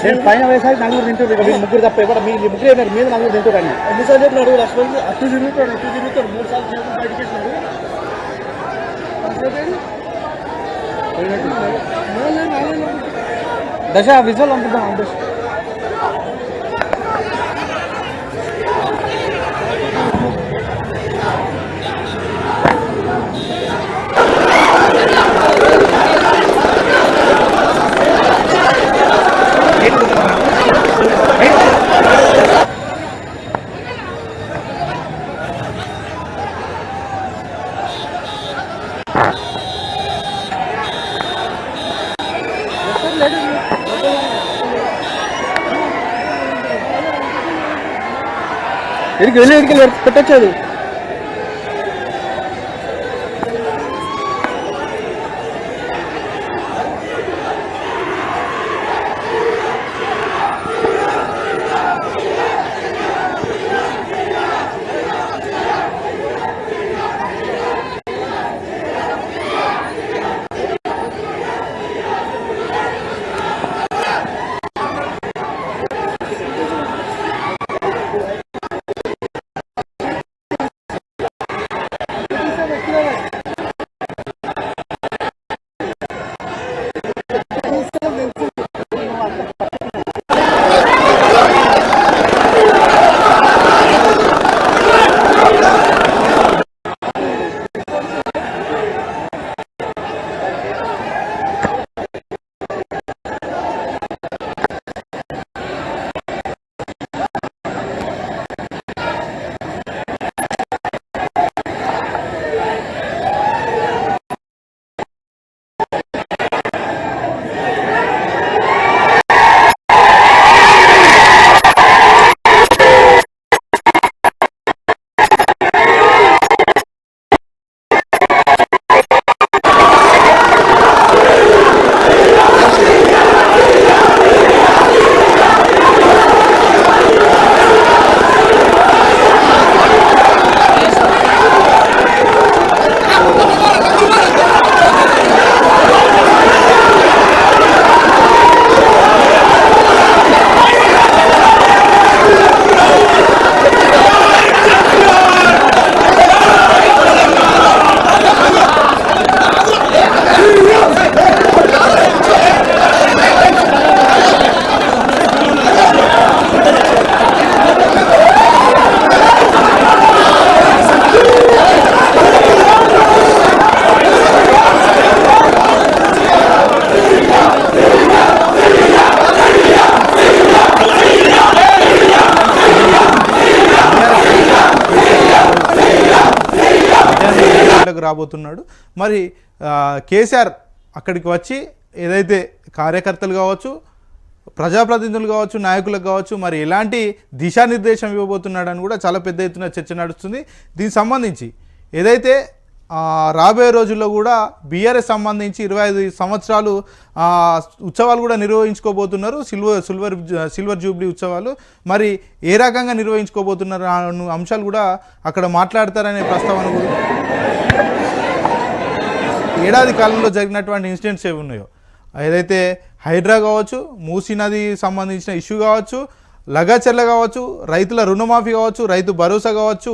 ముగ్గురు పైన వేసారి నలుగురు తింటున్నారు మీరు ముగ్గురు తప్ప కూడా మీ ముగ్గురు ఏమైనా మీద నలుగురు తింటున్నాను ఎన్నిసార్లు చెప్పిన అడుగు లక్ష్మణ్ అటు తిరుగుతాడు అటు తిరుగుతాడు మూడు సార్లు చేతులు బయటకి దశ విజువల్ పంపుతాం దశ എനിക്ക് വലിയ ഒരിക്കലും പെട്ടച്ചത് పెట్టచ్చు రాబోతున్నాడు. మరి కేసీఆర్ అక్కడికి వచ్చి ఏదైతే కార్యకర్తలు కావచ్చు ప్రజాప్రతినిధులు కావచ్చు నాయకులకు కావచ్చు మరి ఎలాంటి దిశానిర్దేశం ఇవ్వబోతున్నాడని కూడా చాలా పెద్ద ఎత్తున చర్చ నడుస్తుంది. దీనికి సంబంధించి ఏదైతే రాబోయే రోజుల్లో కూడా బీఆర్ఎస్ సంబంధించి ఇరవై ఐదు సంవత్సరాలు ఉత్సవాలు కూడా నిర్వహించుకోబోతున్నారు. సిల్వర్ సిల్వర్ సిల్వర్ జూబ్లీ ఉత్సవాలు. మరి ఏ రకంగా నిర్వహించుకోబోతున్నారు అన్న అంశాలు కూడా అక్కడ మాట్లాడతారనే ప్రస్తావన కూడా ఏడాది కాలంలో జరిగినటువంటి ఇన్సిడెంట్స్ ఏవి ఉన్నాయో. ఏదైతే హైడ్రా కావచ్చు మూసీ నది సంబంధించిన ఇష్యూ కావచ్చు లగాచెర్ల కావచ్చు రైతుల రుణమాఫీ కావచ్చు రైతు భరోసా కావచ్చు